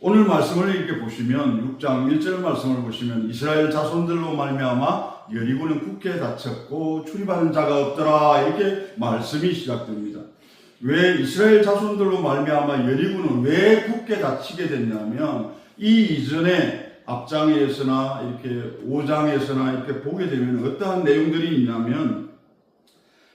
오늘 말씀을 이렇게 보시면 6장 1절 말씀을 보시면 이스라엘 자손들로 말미암아 여리고는 굳게 닫혔고 출입하는 자가 없더라 이렇게 말씀이 시작됩니다. 왜 이스라엘 자손들로 말미암아 여리고는 왜 굳게 닫히게 됐냐면 이 이전에 앞장에서나 이렇게 5장에서나 이렇게 보게 되면 어떠한 내용들이 있냐면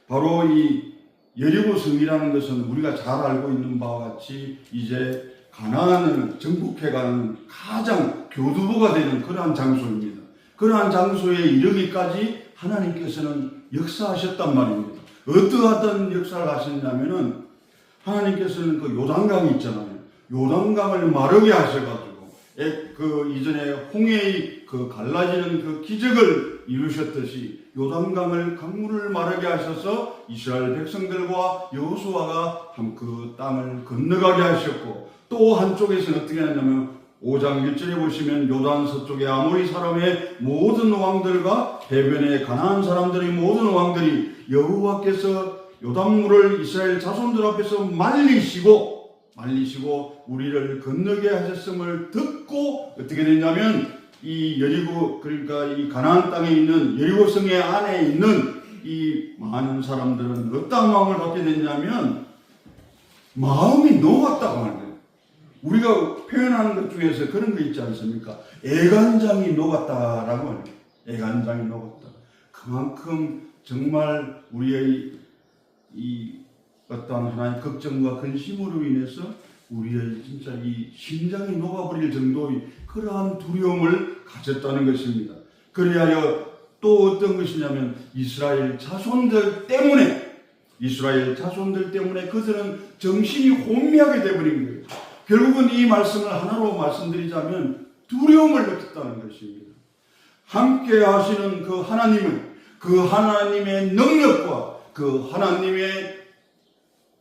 바로 이 여리고 성이라는 것은 우리가 잘 알고 있는 바와 같이 이제 가나안을 정복해가는 가장 교두보가 되는 그러한 장소입니다. 그러한 장소에 이르기까지 하나님께서는 역사하셨단 말입니다. 어떠하던 역사를 하셨냐면은 하나님께서는 그 요단강이 있잖아요. 요단강을 마르게 하셔가지고 에- 그 이전에 홍해의 그 갈라지는 그 기적을 이루셨듯이 요단강을 강물을 마르게 하셔서 이스라엘 백성들과 여호수아가 한그 땅을 건너가게 하셨고 또 한쪽에서는 어떻게 하냐면 5장 1절에 보시면 요단 서쪽의 아모리 사람의 모든 왕들과 해변의 가나안 사람들의 모든 왕들이 여호와께서 요단물을 이스라엘 자손들 앞에서 말리시고 말리시고 우리를 건너게 하셨음을 듣고 어떻게 됐냐면 이 여리고 그러니까 이 가나안 땅에 있는 여리고 성의 안에 있는 이 많은 사람들은 어떤 마음을 갖게 됐냐면 마음이 녹았다고 하는 거예요. 우리가 표현하는 것 중에서 그런 거 있지 않습니까? 애간장이 녹았다라고 하는 거예요. 애간장이 녹았다. 그만큼 정말 우리의 이 어떠한 하나의 걱정과 근심으로 인해서 우리의 진짜 이 심장이 녹아버릴 정도의 그러한 두려움을 가졌다는 것입니다. 그리하여 또 어떤 것이냐면 이스라엘 자손들 때문에 이스라엘 자손들 때문에 그들은 정신이 혼미하게 되버린 거예요. 결국은 이 말씀을 하나로 말씀드리자면 두려움을 느꼈다는 것입니다. 함께 하시는 그 하나님은 그 하나님의 능력과 그 하나님의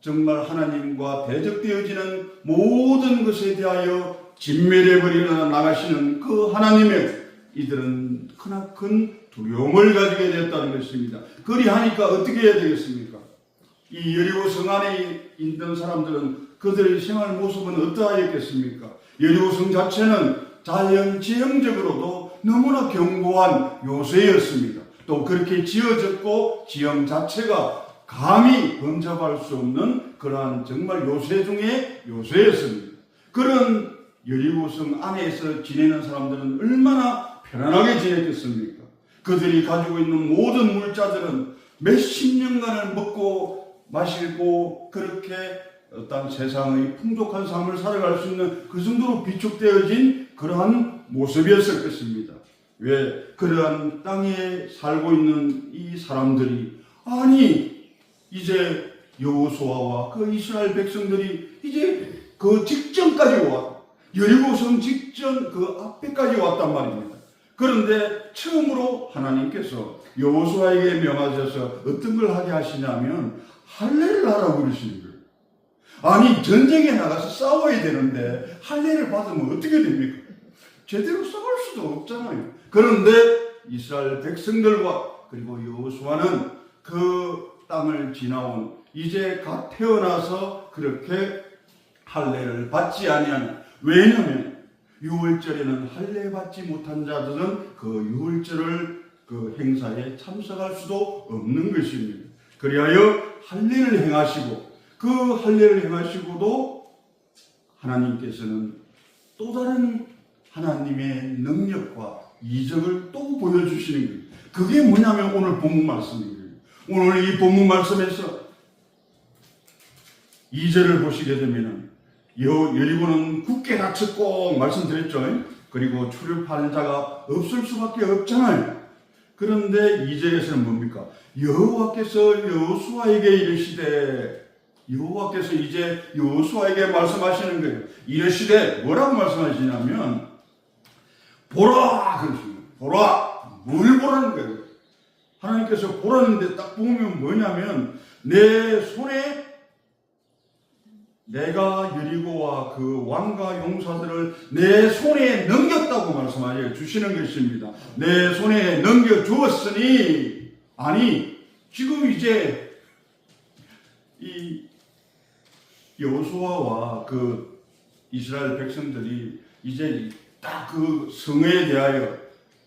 정말 하나님과 대적되어지는 모든 것에 대하여 진멸해버리려 나가시는 그 하나님의 이들은 크나큰 두려움을 가지게 되었다는 것입니다. 그리하니까 어떻게 해야 되겠습니까? 이 여리고 성 안에 있던 사람들은 그들의 생활 모습은 어떠하였겠습니까? 여리고 성 자체는 자연 지형적으로도 너무나 견고한 요새였습니다. 또 그렇게 지어졌고 지형 자체가 감히 범접할 수 없는 그러한 정말 요새 중에 요새였습니다. 그런 여리고성 안에서 지내는 사람들은 얼마나 편안하게 지냈겠습니까? 그들이 가지고 있는 모든 물자들은 몇십 년간을 먹고 마시고 그렇게 어떤 세상의 풍족한 삶을 살아갈 수 있는 그 정도로 비축되어진 그러한 모습이었을 것입니다. 왜 그러한 땅에 살고 있는 이 사람들이 아니 이제 여호수아와 그 이스라엘 백성들이 이제 그 직전까지 와 여리고성 직전 그 앞에까지 왔단 말입니다. 그런데 처음으로 하나님께서 여호수아에게 명하셔서 어떤 걸 하게 하시냐면 할례를 하라고 그러시는 거예요. 아니 전쟁에 나가서 싸워야 되는데 할례를 받으면 어떻게 됩니까? 제대로 싸울 수도 없잖아요. 그런데 이스라엘 백성들과 그리고 여호수아는 그 땅을 지나온 이제 갓 태어나서 그렇게 할례를 받지 아니하는 왜냐하면 유월절에는 할례 받지 못한 자들은 그 유월절을 그 행사에 참석할 수도 없는 것입니다. 그리하여 할례를 행하시고 그 할례를 행하시고도 하나님께서는 또 다른 하나님의 능력과 이적을 또 보여주시는 거예요. 그게 뭐냐면 오늘 본문 말씀이에요. 오늘 이 본문 말씀에서 2절을 보시게 되면은 여, 여리고는 굳게 닫혔고 말씀드렸죠. 그리고 출입하는 자가 없을 수밖에 없잖아요. 그런데 2절에서는 뭡니까? 여호와께서 여호수아에게 이르시되 여호와께서 이제 여호수아에게 말씀하시는 거예요. 이르시되 뭐라고 말씀하시냐면 보라 그러십니다. 보라 뭘 보라는 거예요. 하나님께서 보라는데 딱 보면 뭐냐면 내 손에 내가 여리고와 그 왕과 용사들을 내 손에 넘겼다고 말씀하여 주시는 것입니다. 내 손에 넘겨 주었으니 아니 지금 이제 이 여호수아와 그 이스라엘 백성들이 이제 딱 그 성에 대하여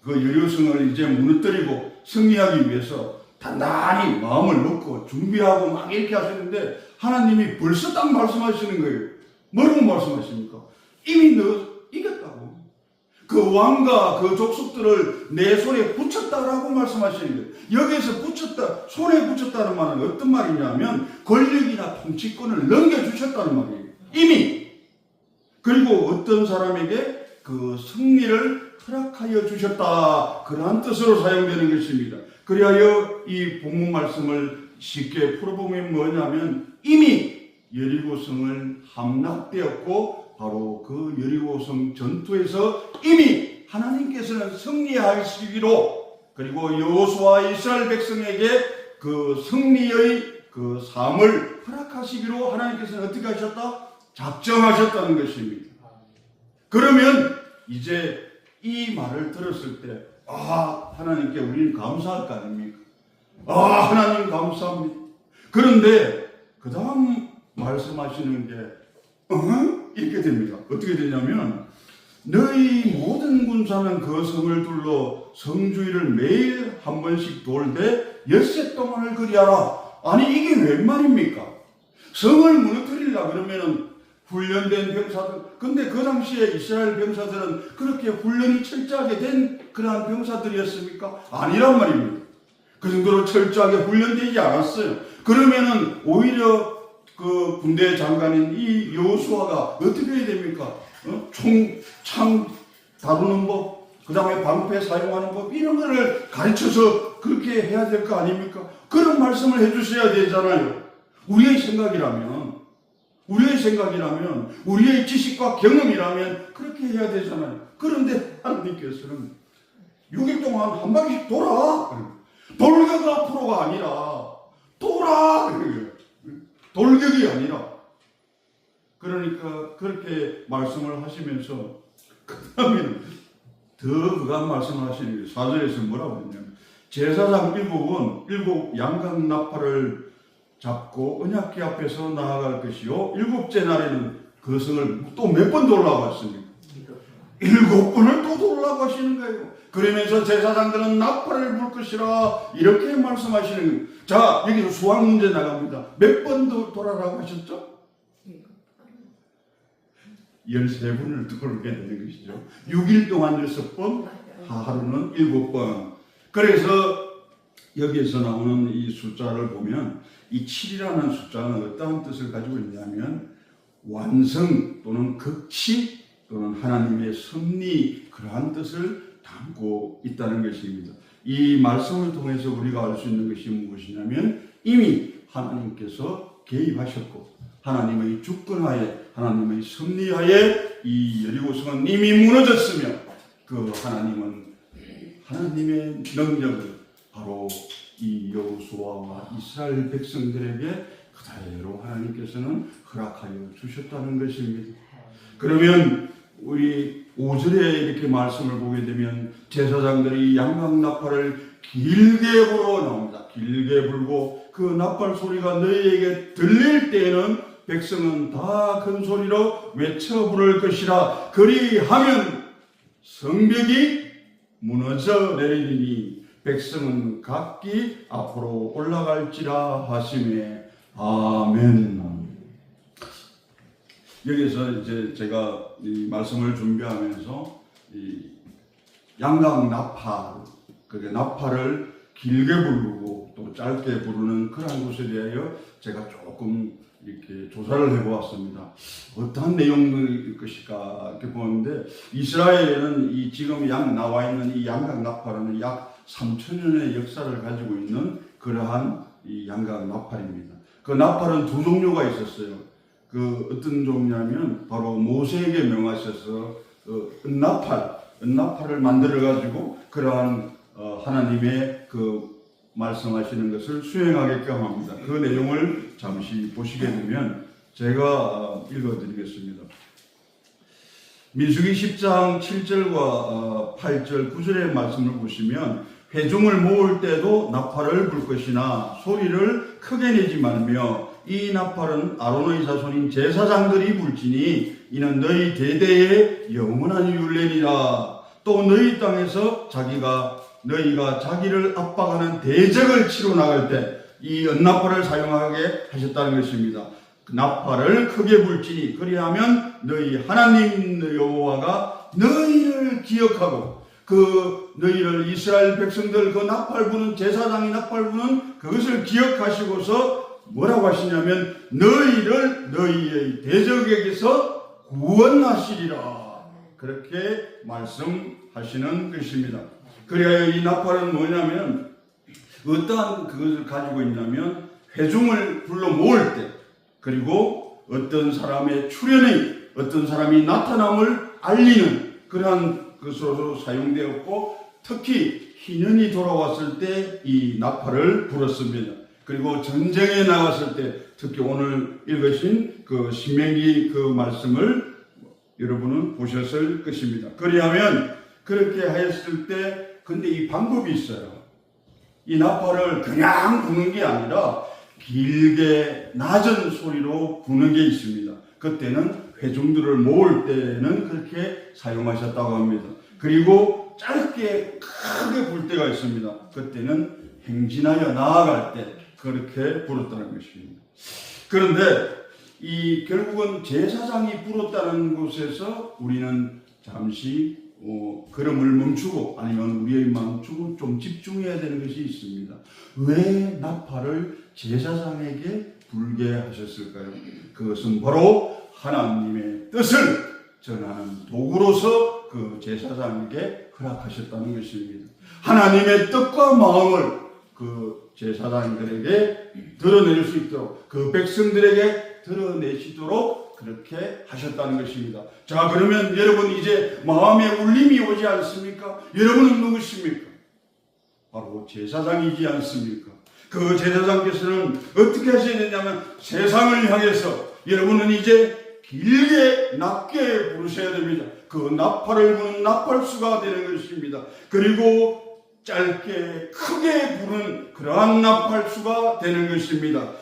그 여리고성을 이제 무너뜨리고 승리하기 위해서 단단히 마음을 먹고 준비하고 막 이렇게 하셨는데 하나님이 벌써 딱 말씀하시는 거예요. 뭐라고 말씀하십니까? 이미 너 이겼다고. 그 왕과 그 족속들을 내 손에 붙였다라고 말씀하시는 거예요. 여기에서 붙였다, 손에 붙였다는 말은 어떤 말이냐면 권력이나 통치권을 넘겨주셨다는 말이에요. 이미. 그리고 어떤 사람에게 그 승리를 허락하여 주셨다. 그러한 뜻으로 사용되는 것입니다. 그리하여 이 본문 말씀을 쉽게 풀어보면 뭐냐면 이미 여리고성을 함락되었고 바로 그 여리고성 전투에서 이미 하나님께서는 승리하시기로 그리고 여호수아 이스라엘 백성에게 그 승리의 그 삶을 허락하시기로 하나님께서는 어떻게 하셨다? 작정하셨다는 것입니다. 그러면 이제 이 말을 들었을 때, 아, 하나님께 우리는 감사할 거 아닙니까? 아, 하나님 감사합니다. 그런데, 그 다음 말씀하시는 게, 어? 이렇게 됩니다. 어떻게 되냐면, 너희 모든 군사는 그 성을 둘러 성주의를 매일 한 번씩 돌되 엿새 동안을 그리하라. 아니, 이게 웬 말입니까? 성을 무너뜨리려 그러면은 훈련된 병사들. 근데 그 당시에 이스라엘 병사들은 그렇게 훈련이 철저하게 된 그러한 병사들이었습니까? 아니란 말입니다. 그 정도로 철저하게 훈련되지 않았어요. 그러면은 오히려 그 군대 장관인 이 여호수아가 어떻게 해야 됩니까? 어? 총, 창 다루는 법, 그 다음에 방패 사용하는 법, 이런 거를 가르쳐서 그렇게 해야 될 거 아닙니까? 그런 말씀을 해주셔야 되잖아요. 우리의 생각이라면, 우리의 생각이라면, 우리의 지식과 경험이라면 그렇게 해야 되잖아요. 그런데 하나님께서는 6일 동안 한 바퀴씩 돌아. 돌격 앞으로가 아니라 돌아. 돌격이 아니라. 그러니까 그렇게 말씀을 하시면서 그 다음에는 더 그간 말씀을 하시는 게 사절에서 뭐라고 했냐면 제사장 일곱은 일곱 양각 나팔을 잡고 언약궤 앞에서 나아갈 것이요 일곱째 날에는 그 성을 또 몇 번 돌라고 했습니까? 일곱 번을 또 돌라고 하시는 거예요. 그러면서 제사장들은 나팔을 불 것이라 이렇게 말씀하시는 거예요. 자 여기서 수학 문제 나갑니다. 몇번더 돌아라고 하셨죠? 13분을 돌게 되는 것이죠. 6일 동안 6번, 하루는 7번. 그래서 여기에서 나오는 이 숫자를 보면 이 7이라는 숫자는 어떠한 뜻을 가지고 있냐면 완성 또는 극치 또는 하나님의 섭리 그러한 뜻을 담고 있다는 것입니다. 이 말씀을 통해서 우리가 알 수 있는 것이 무엇이냐면 이미 하나님께서 개입하셨고 하나님의 주권하에 하나님의 섭리하에 이 여리고성은 이미 무너졌으며 그 하나님은 하나님의 능력을 바로 이 여호수아와 이스라엘 백성들에게 그대로 하나님께서는 허락하여 주셨다는 것입니다. 그러면 우리 5절에 이렇게 말씀을 보게 되면 제사장들이 양각 나팔을 길게 불어 나옵니다. 길게 불고 그 나팔 소리가 너희에게 들릴 때에는 백성은 다 큰 소리로 외쳐 부를 것이라 그리하면 성벽이 무너져 내리니 백성은 각기 앞으로 올라갈지라 하심에 아멘. 여기서 이제 제가 이 말씀을 준비하면서 이 양각 나팔, 그게 나팔을 길게 부르고 또 짧게 부르는 그런 것에 대하여 제가 조금 이렇게 조사를 해보았습니다. 어떠한 내용일 것일까 이렇게 보는데 이스라엘에는 이 지금 양 나와 있는 이 양각 나팔은 약 3천 년의 역사를 가지고 있는 그러한 이 양각 나팔입니다. 그 나팔은 두 종류가 있었어요. 그 어떤 종류냐면 바로 모세에게 명하셔서 어, 은나팔, 은나팔을 만들어 가지고 그러한 어, 하나님의 그 말씀하시는 것을 수행하게끔 합니다. 그 내용을 잠시 보시게 되면 제가 어, 읽어드리겠습니다. 민수기 10장 7절과 8절, 9절의 말씀을 보시면 회중을 모을 때도 나팔을 불 것이나 소리를 크게 내지 말며 이 나팔은 아론의 자손인 제사장들이 불지니 이는 너희 대대의 영원한 율례니라. 또 너희 땅에서 자기가 너희가 자기를 압박하는 대적을 치러 나갈 때 이 연나팔을 사용하게 하셨다는 것입니다. 그 나팔을 크게 불지니 그리하면 너희 하나님 여호와가 너희를 기억하고 그 너희를 이스라엘 백성들 그 나팔 부는 제사장이 나팔 부는 그것을 기억하시고서 뭐라고 하시냐면 너희를 너희의 대적에게서 구원하시리라 그렇게 말씀하시는 것입니다. 그래야 이 나팔은 뭐냐면 어떠한 그것을 가지고 있냐면 회중을 불러 모을 때 그리고 어떤 사람의 출현의 어떤 사람이 나타남을 알리는 그러한 것으로 사용되었고 특히 희년이 돌아왔을 때 이 나팔을 불었습니다. 그리고 전쟁에 나갔을 때 특히 오늘 읽으신 그 신명기 그 말씀을 여러분은 보셨을 것입니다. 그리하면 그렇게 하였을 때 근데 이 방법이 있어요. 이 나팔을 그냥 부는 게 아니라 길게 낮은 소리로 부는 게 있습니다. 그때는 회중들을 모을 때는 그렇게 사용하셨다고 합니다. 그리고 짧게 크게 불 때가 있습니다. 그때는 행진하여 나아갈 때 그렇게 불었다는 것입니다. 그런데 이 결국은 제사장이 불었다는 곳에서 우리는 잠시 어, 걸음을 멈추고 아니면 우리의 마음축을 좀 집중해야 되는 것이 있습니다. 왜 나팔을 제사장에게 불게 하셨을까요? 그것은 바로 하나님의 뜻을 전하는 도구로서 그 제사장에게 허락하셨다는 것입니다. 하나님의 뜻과 마음을 그 제사장들에게 드러낼 수 있도록 그 백성들에게 드러내시도록 그렇게 하셨다는 것입니다. 자, 그러면 여러분 이제 마음에 울림이 오지 않습니까? 여러분은 누구십니까? 바로 제사장이지 않습니까? 그 제사장께서는 어떻게 하셔야 되냐면 세상을 향해서 여러분은 이제 길게 낮게 부르셔야 됩니다. 그 나팔을 부는 나팔수가 되는 것입니다. 그리고 짧게 크게 부는 그러한 나팔수가 되는 것입니다.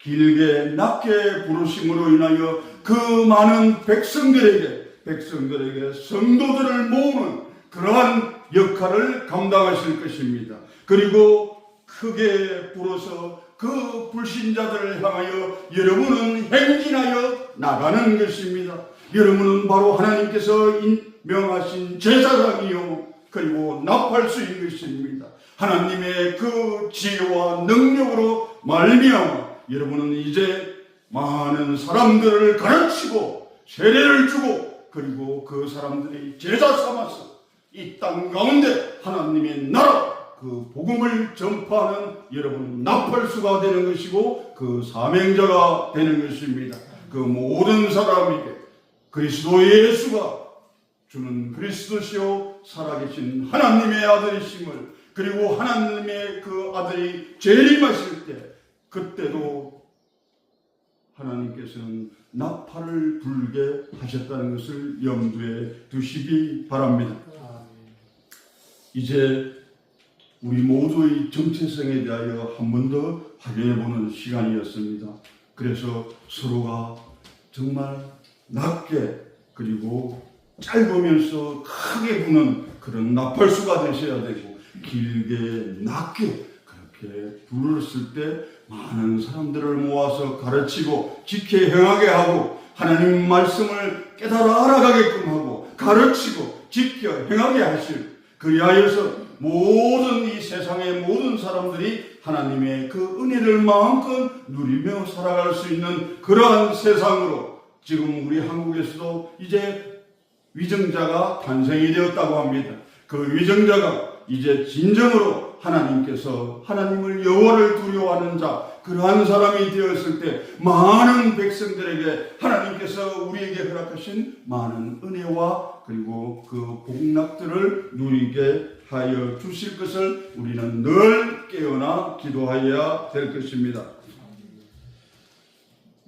길게 낮게 부르심으로 인하여 그 많은 백성들에게 백성들에게 성도들을 모으는 그러한 역할을 감당하실 것입니다. 그리고 크게 불어서 그 불신자들을 향하여 여러분은 행진하여 나가는 것입니다. 여러분은 바로 하나님께서 임명하신 제사장이요 그리고 나팔수인 것입니다. 하나님의 그 지혜와 능력으로 말미암아 여러분은 이제 많은 사람들을 가르치고 세례를 주고 그리고 그 사람들이 제자 삼아서 이 땅 가운데 하나님의 나라 그 복음을 전파하는 여러분 나팔수가 되는 것이고 그 사명자가 되는 것입니다. 그 모든 사람에게 그리스도 예수가 주는 그리스도시요 살아계신 하나님의 아들이심을 그리고 하나님의 그 아들이 재림하실 때 그때도 하나님께서는 나팔을 불게 하셨다는 것을 염두에 두시기 바랍니다. 이제 우리 모두의 정체성에 대하여 한 번 더 확인해 보는 시간이었습니다. 그래서 서로가 정말 낮게 그리고 짧으면서 크게 부는 그런 나팔수가 되셔야 되고 길게 낮게 그렇게 불렀을 때 많은 사람들을 모아서 가르치고 지켜 행하게 하고 하나님 말씀을 깨달아 알아가게끔 하고 가르치고 지켜 행하게 하실 그리하여서 모든 이 세상의 모든 사람들이 하나님의 그 은혜를 마음껏 누리며 살아갈 수 있는 그러한 세상으로 지금 우리 한국에서도 이제 위정자가 탄생이 되었다고 합니다. 그 위정자가 이제 진정으로 하나님께서 하나님을 여호와를 두려워하는 자 그러한 사람이 되었을 때 많은 백성들에게 하나님께서 우리에게 허락하신 많은 은혜와 그리고 그 복락들을 누리게 하여 주실 것을 우리는 늘 깨어나 기도하여야 될 것입니다.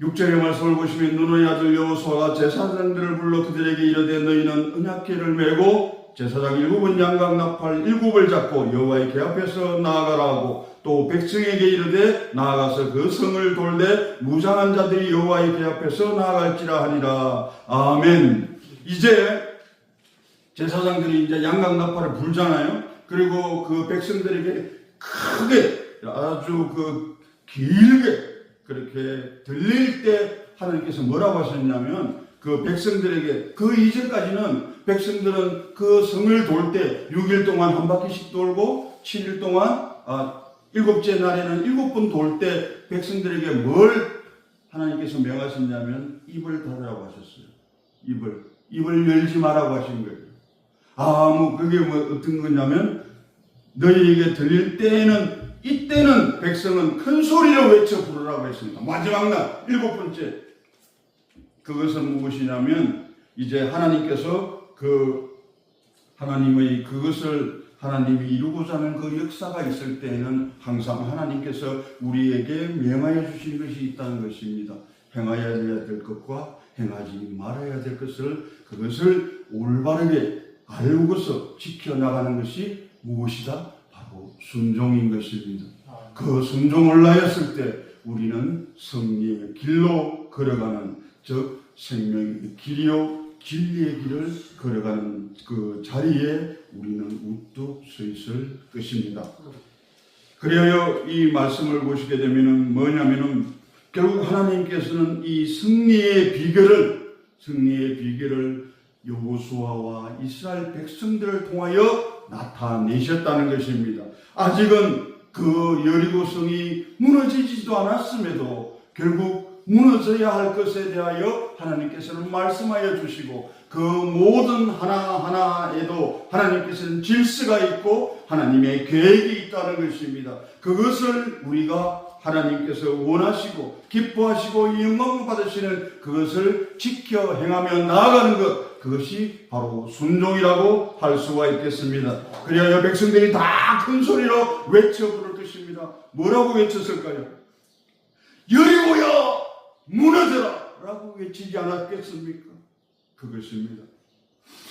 6절의 말씀을 보시면 눈의 아들 여호수아가 제사장들을 불러 그들에게 이르되 너희는 언약궤를 메고 제사장 일곱은 양각 나팔 일곱을 잡고 여호와의 궤 앞에서 나아가라고 또 백성에게 이르되 나아가서 그 성을 돌되 무장한 자들이 여호와의 궤 앞에서 나아갈지라 하니라. 아멘. 이제 제사장들이 이제 양각 나팔을 불잖아요. 그리고 그 백성들에게 크게 아주 그 길게 그렇게 들릴 때 하나님께서 뭐라고 하셨냐면 그 백성들에게 그 이전까지는 백성들은 그 성을 돌 때 6일 동안 한 바퀴씩 돌고 7일 동안 아 일곱째 날에는 일곱 번 돌 때 백성들에게 뭘 하나님께서 명하셨냐면 입을 닫으라고 하셨어요. 입을 입을 열지 말라고 하신 거예요. 아뭐 그게 뭐 어떤 거냐면 너희에게 들릴 때에는 이때는 백성은 큰 소리로 외쳐 부르라고 했습니다. 마지막 날 일곱 번째 그것은 무엇이냐면 이제 하나님께서 그 하나님의 그것을 하나님이 이루고자 하는 그 역사가 있을 때에는 항상 하나님께서 우리에게 명하여 주신 것이 있다는 것입니다. 행하여야 될 것과 행하지 말아야 될 것을 그것을 올바르게 알고서 지켜나가는 것이 무엇이다? 바로 순종인 것입니다. 그 순종을 하였을 때 우리는 승리의 길로 걸어가는 즉 생명의 길이요 진리의 길을 걸어가는 그 자리에 우리는 우뚝 서 있을 것입니다. 그래야 이 말씀을 보시게 되면은 뭐냐면은 결국 하나님께서는 이 승리의 비결을 승리의 비결을 여호수아와 이스라엘 백성들을 통하여 나타내셨다는 것입니다. 아직은 그 여리고성이 무너지지도 않았음에도 결국 무너져야 할 것에 대하여 하나님께서는 말씀하여 주시고 그 모든 하나하나에도 하나님께서는 질서가 있고 하나님의 계획이 있다는 것입니다. 그것을 우리가 하나님께서 원하시고 기뻐하시고 영광 받으시는 그것을 지켜 행하며 나아가는 것 그것이 바로 순종이라고 할 수가 있겠습니다. 그래야 백성들이 다 큰 소리로 외쳐 부를 것입니다. 뭐라고 외쳤을까요? 여리고야 무너져라 라고 외치지 않았겠습니까? 그것입니다.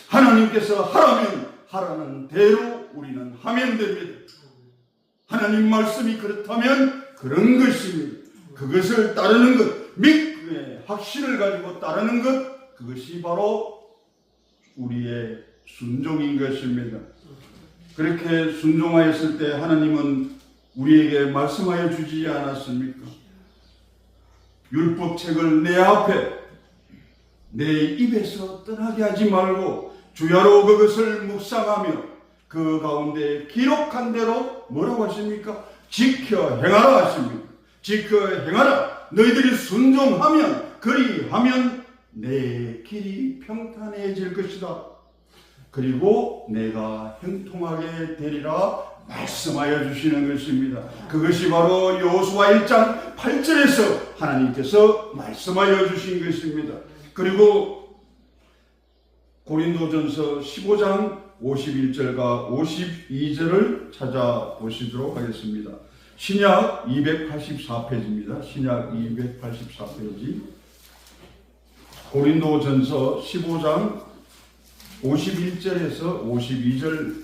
하나님께서 하라면 하라는 대로 우리는 하면 됩니다. 하나님 말씀이 그렇다면 그런 것입니다. 그것을 따르는 것, 믿음의 확신을 가지고 따르는 것, 그것이 바로 우리의 순종인 것입니다. 그렇게 순종하였을 때 하나님은 우리에게 말씀하여 주지 않았습니까? 율법책을 내 앞에 내 입에서 떠나게 하지 말고 주야로 그것을 묵상하며 그 가운데 기록한 대로 뭐라고 하십니까? 지켜 행하라 하십니다. 지켜 행하라. 너희들이 순종하면 그리하면 내 길이 평탄해질 것이다. 그리고 내가 형통하게 되리라 말씀하여 주시는 것입니다. 그것이 바로 여호수아 1장 8절에서 하나님께서 말씀하여 주신 것입니다. 그리고 고린도전서 15장 51절과 52절을 찾아보시도록 하겠습니다. 신약 284페이지입니다. 신약 284페이지. 고린도전서 15장 51절에서 52절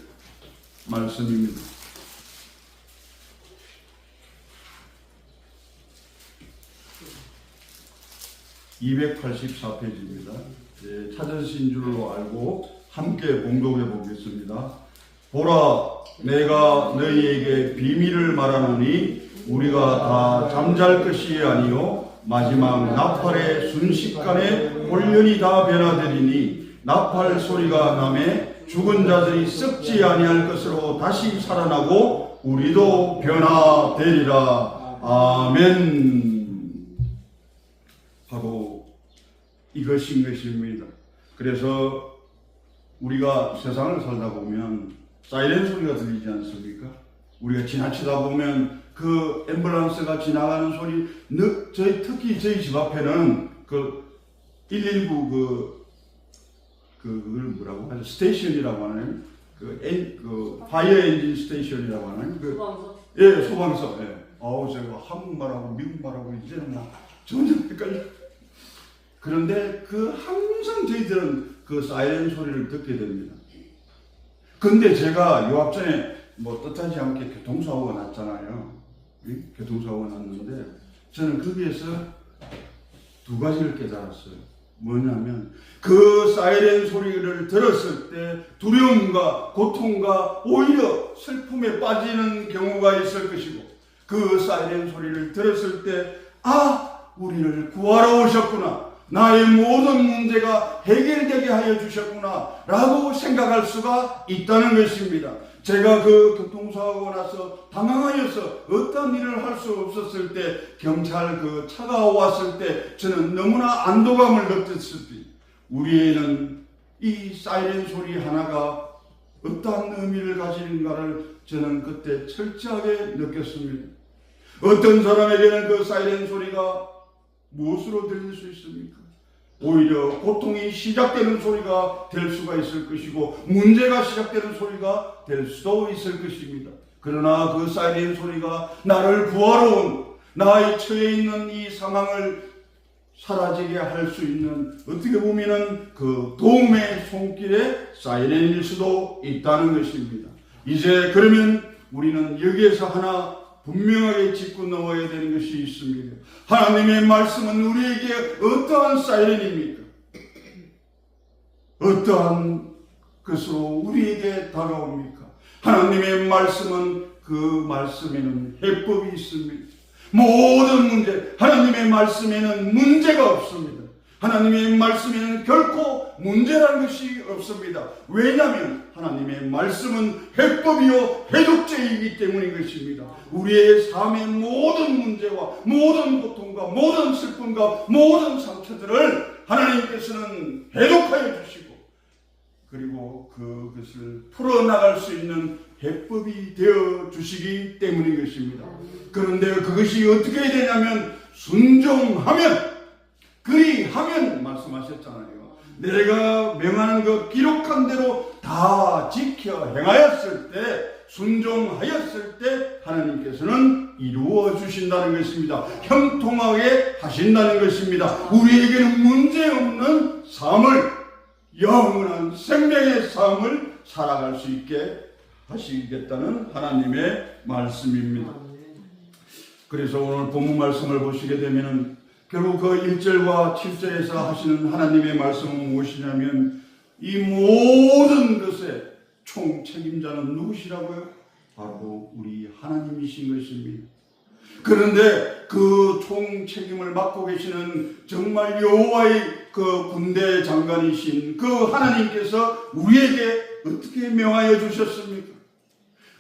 말씀입니다. (284페이지입니다) 예, 찾으신 줄로 알고 함께 봉독해 보겠습니다. 보라, 내가 너희에게 비밀을 말하노니 우리가 다 잠잘 것이 아니요 마지막 나팔의 순식간에 혼련이 다 변화되리니 나팔 소리가 남에 죽은 자들이 썩지 아니할 것으로 다시 살아나고 우리도 변화되리라. 아멘. 이것인 것입니다. 그래서 우리가 세상을 살다 보면 사이렌 소리가 들리지 않습니까? 우리가 지나치다 보면 그 앰뷸런스가 지나가는 소리, 느, 저희 특히 저희 집 앞에는 그 119 그, 그, 그걸 뭐라고 하죠? 스테이션이라고 하나요? 그, 엔, 그, 파이어 엔진 스테이션이라고 하나요? 그, 소방서? 예, 소방서. 예. 어우, 제가 한국말하고 미국말하고 이제는 뭐 점점 헷갈려. 그런데 그 항상 저희들은 그 사이렌 소리를 듣게 됩니다. 근데 제가 요 앞전에 뭐 뜻하지 않게 교통사고가 났잖아요. 응? 교통사고가 났는데 저는 거기에서 두 가지를 깨달았어요. 뭐냐면 그 사이렌 소리를 들었을 때 두려움과 고통과 오히려 슬픔에 빠지는 경우가 있을 것이고 그 사이렌 소리를 들었을 때 아, 우리를 구하러 오셨구나. 나의 모든 문제가 해결되게 하여 주셨구나. 라고 생각할 수가 있다는 것입니다. 제가 그 교통사고 나서 당황하여서 어떤 일을 할 수 없었을 때 경찰 그 차가 왔을 때 저는 너무나 안도감을 느꼈을 때 우리에는 이 사이렌 소리 하나가 어떠한 의미를 가지는가를 저는 그때 철저하게 느꼈습니다. 어떤 사람에게는 그 사이렌 소리가 무엇으로 들릴 수 있습니까? 오히려 고통이 시작되는 소리가 될 수가 있을 것이고 문제가 시작되는 소리가 될 수도 있을 것입니다. 그러나 그 사이렌 소리가 나를 구하러 온 나의 처해 있는 이 상황을 사라지게 할 수 있는 어떻게 보면은 그 도움의 손길의 사이렌일 수도 있다는 것입니다. 이제 그러면 우리는 여기에서 하나 분명하게 짚고 넘어야 되는 것이 있습니다. 하나님의 말씀은 우리에게 어떠한 사이렌입니까? 어떠한 것으로 우리에게 다가옵니까? 하나님의 말씀은 그 말씀에는 해법이 있습니다. 모든 문제, 하나님의 말씀에는 문제가 없습니다. 하나님의 말씀에는 결코 문제라는 것이 없습니다. 왜냐하면 하나님의 말씀은 해법이요 해독제이기 때문인 것입니다. 우리의 삶의 모든 문제와 모든 고통과 모든 슬픔과 모든 상처들을 하나님께서는 해독하여 주시고 그리고 그것을 풀어나갈 수 있는 해법이 되어 주시기 때문인 것입니다. 그런데 그것이 어떻게 되냐면 순종하면 그리하면 말씀하셨잖아요. 내가 명하는 것 기록한 대로 다 지켜 행하였을 때 순종하였을 때 하나님께서는 이루어 주신다는 것입니다. 형통하게 하신다는 것입니다. 우리에게는 문제 없는 삶을 영원한 생명의 삶을 살아갈 수 있게 하시겠다는 하나님의 말씀입니다. 그래서 오늘 본문 말씀을 보시게 되면은 결국 그 1절과 7절에서 하시는 하나님의 말씀은 무엇이냐면 이 모든 것의 총 책임자는 누구시라고요? 바로 우리 하나님이신 것입니다. 그런데 그 총 책임을 맡고 계시는 정말 여호와의 그 군대 장관이신 그 하나님께서 우리에게 어떻게 명하여 주셨습니까?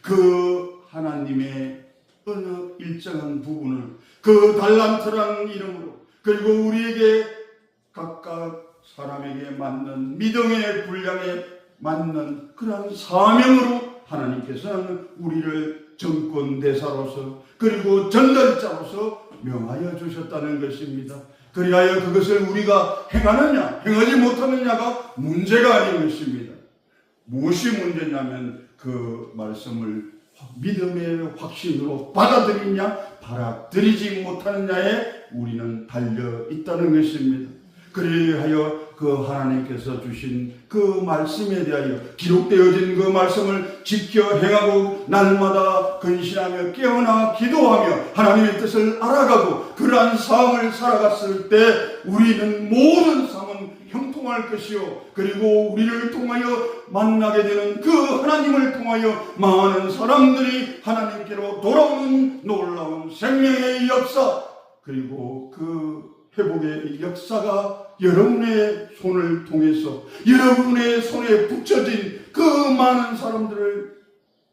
그 하나님의 어느 일정한 부분을 그 달란트라는 이름으로 그리고 우리에게 각각 사람에게 맞는 믿음의 분량에 맞는 그러한 사명으로 하나님께서는 우리를 정권 대사로서 그리고 전달자로서 명하여 주셨다는 것입니다. 그리하여 그것을 우리가 행하느냐 행하지 못하느냐가 문제가 아닌 것입니다. 무엇이 문제냐면 그 말씀을 믿음의 확신으로 받아들이냐 받아들이지 못하느냐에 우리는 달려 있다는 것입니다. 그리하여 그 하나님께서 주신 그 말씀에 대하여 기록되어진 그 말씀을 지켜 행하고 날마다 근신하며 깨어나 기도하며 하나님의 뜻을 알아가고 그러한 삶을 살아갔을 때 우리는 모든 형통할 것이요 그리고 우리를 통하여 만나게 되는 그 하나님을 통하여 많은 사람들이 하나님께로 돌아오는 놀라운 생명의 역사 그리고 그 회복의 역사가 여러분의 손을 통해서 여러분의 손에 붙여진 그 많은 사람들을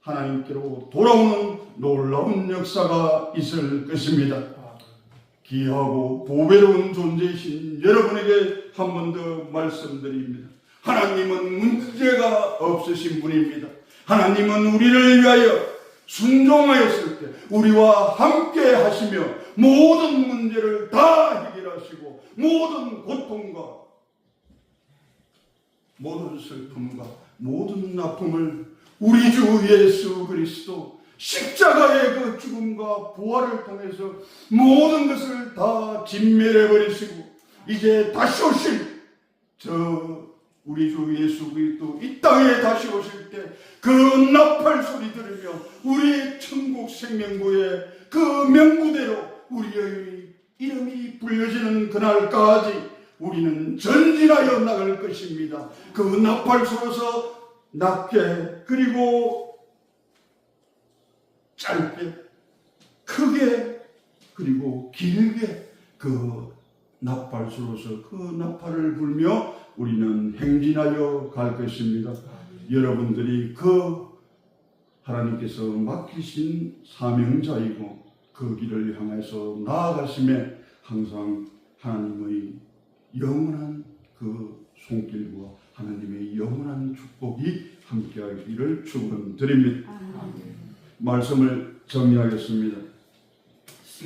하나님께로 돌아오는 놀라운 역사가 있을 것입니다. 귀하고 보배로운 존재이신 여러분에게 한 번 더 말씀드립니다. 하나님은 문제가 없으신 분입니다. 하나님은 우리를 위하여 순종하였을 때 우리와 함께 하시며 모든 문제를 다 해결하시고 모든 고통과 모든 슬픔과 모든 아픔을 우리 주 예수 그리스도 십자가의 그 죽음과 부활을 통해서 모든 것을 다 진멸해 버리시고 이제 다시 오실 저 우리 주 예수 그리스도 이 땅에 다시 오실 때 그 나팔 소리 들으며 우리 천국 생명구의 그 명구대로 우리의 이름이 불려지는 그날까지 우리는 전진하여 나갈 것입니다. 그 나팔 소로서 낮게 그리고 짧게 크게 그리고 길게 그 나팔수로서 그 나팔을 불며 우리는 행진하여 갈 것입니다. 여러분들이 그 하나님께서 맡기신 사명자이고 그 길을 향해서 나아가심에 항상 하나님의 영원한 그 손길과 하나님의 영원한 축복이 함께하기를 축원드립니다. 말씀을 정리하겠습니다.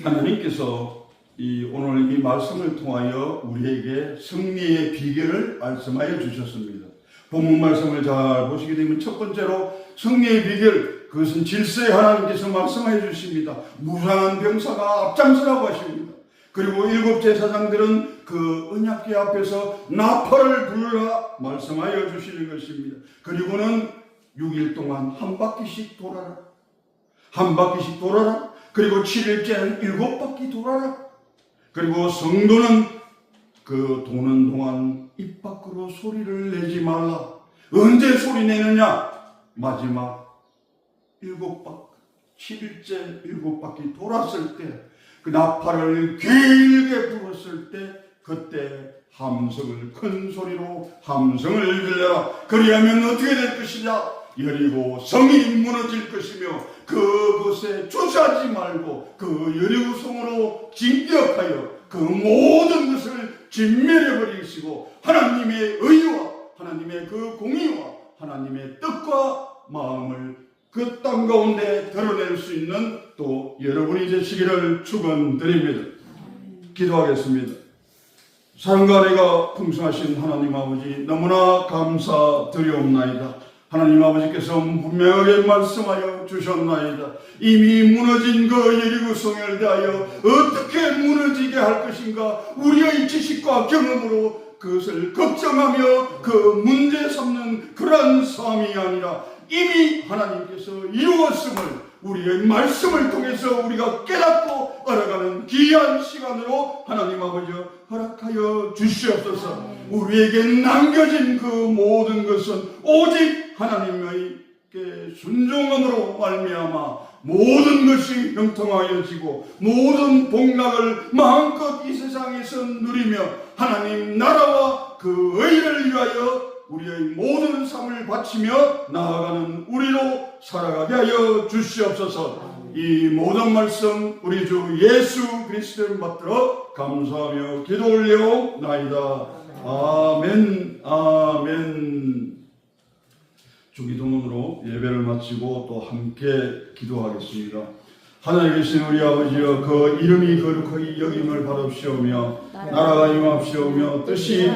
하나님께서 이 오늘 이 말씀을 통하여 우리에게 승리의 비결을 말씀하여 주셨습니다. 본문 말씀을 잘 보시게 되면 첫 번째로 승리의 비결 그것은 질서에 하나님께서 말씀하여 주십니다. 무상한 병사가 앞장서라고 하십니다. 그리고 일곱 제사장들은 그 언약궤 앞에서 나팔을 불라 말씀하여 주시는 것입니다. 그리고는 6일 동안 한 바퀴씩 돌아라. 한 바퀴씩 돌아라. 그리고 7일째는 일곱 바퀴 돌아라. 그리고 성도는 그 도는 동안 입 밖으로 소리를 내지 말라. 언제 소리 내느냐? 마지막 일곱 바퀴, 7일째 일곱 바퀴 돌았을 때, 그 나팔을 길게 불었을 때, 그때 함성을 큰 소리로 함성을 들려라. 그리하면 어떻게 될 것이냐? 여리고 성이 무너질 것이며 그것에 주저하지 말고 그 여리고 성으로 진격하여 그 모든 것을 진멸해 버리시고 하나님의 의와 하나님의 그 공의와 하나님의 뜻과 마음을 그 땅 가운데 드러낼 수 있는 또 여러분이 되시기를 축원드립니다. 기도하겠습니다. 사랑과 은혜가 풍성하신 하나님 아버지 너무나 감사드리옵나이다. 하나님 아버지께서 분명하게 말씀하여 주셨나이다. 이미 무너진 그 여리고 성을 대하여 어떻게 무너지게 할 것인가 우리의 지식과 경험으로 그것을 걱정하며 그 문제 삼는 그러한 삶이 아니라 이미 하나님께서 이루었음을 우리의 말씀을 통해서 우리가 깨닫고 알아가는 귀한 시간으로 하나님 아버지 허락하여 주시옵소서. 우리에게 남겨진 그 모든 것은 오직 하나님의 순종함으로 말미암아 모든 것이 형통하여지고 모든 복락을 마음껏 이 세상에서 누리며 하나님 나라와 그 의를 위하여 우리의 모든 삶을 바치며 나아가는 우리로 살아가게 하여 주시옵소서. 이 모든 말씀 우리 주 예수 그리스도를 받들어 감사하며 기도 올려 나이다. 아멘, 아멘. 주기도문으로 예배를 마치고 또 함께 기도하겠습니다. 하나님 계신 우리 아버지여 그 이름이 거룩하게 여김을 받옵시오며 나라가 임합시오며 뜻이